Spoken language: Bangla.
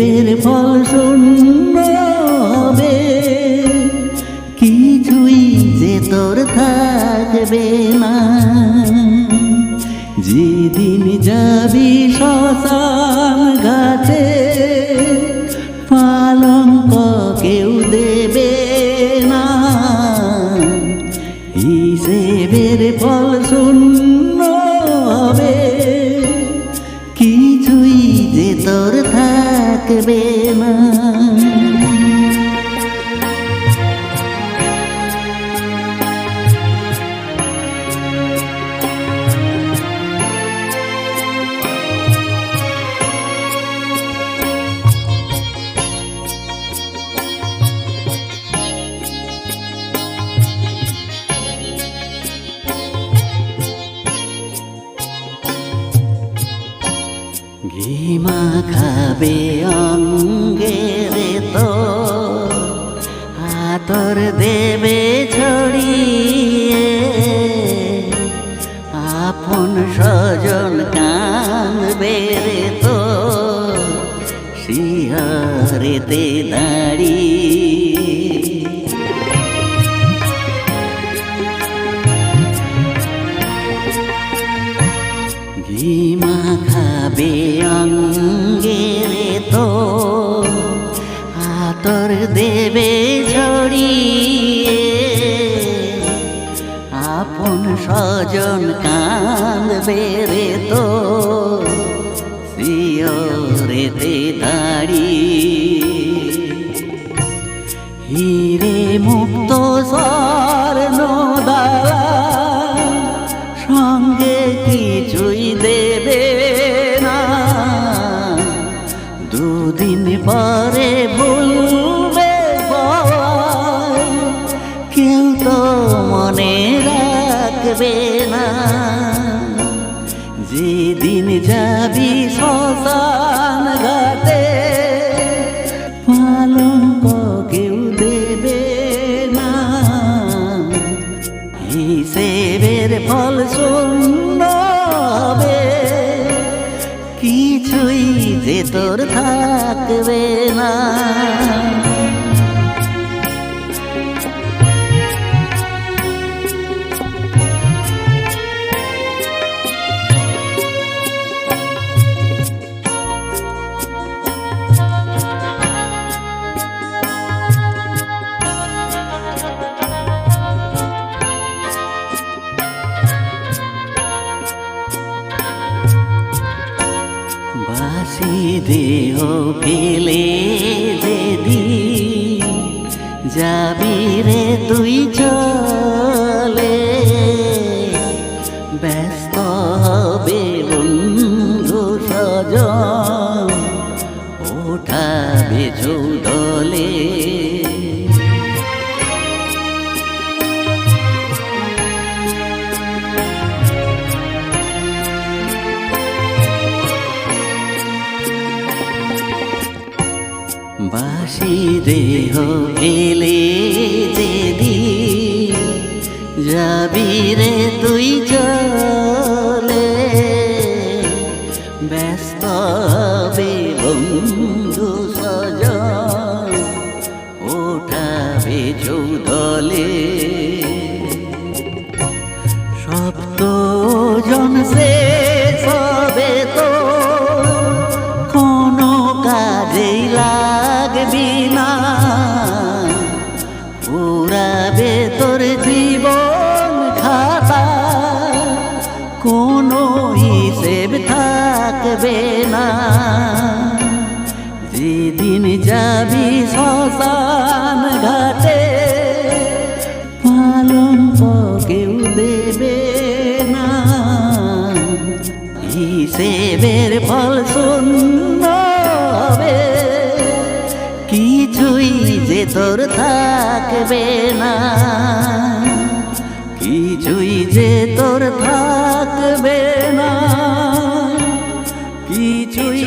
হিসেবের ফল শূন্য হবে। কিছুই যে তোর থাকবে না। যেদিন যাবি শ্মশান ঘিমা খাবে অঙ্গেরে তো। হাতর দেবে ছড়িয়ে। আপন স্বজন কাঁদবে রে তো। শিহরেতে দাঁড়িয়ে। ভীমা খাবে অঙ্গেরে আতর দেবে ছড়িয়ে। আপন স্বজন কাঁদবে রে তো শিওরেতে দাঁড়িয়ে হিরে মুক্ত স্বর্ণ সঙ্গে কিছুই দেবে না। দুদিন পরে তো মনে রাখবে না। যেদিন যাবি শ্মশান ঘাটে পালঙ্ক কেউ দেবে না। হিসেবের ফল শূন্য হবে কিছুই যে তোর থাকবে না। দেহ ফেলে যেদি যাবি রে তুই চলে। ব্যস্ত হবে বন্ধু সজন ওঠাবে চৌদলে বাসি দেহ এলে যেদি। যাবি রে তুই চলে। ব্যস্ত বন্ধু সজ ওঠাবে চৌদলে ভিতর থাকবে না। কিছুই যে তোর থাকবে না। কিছুই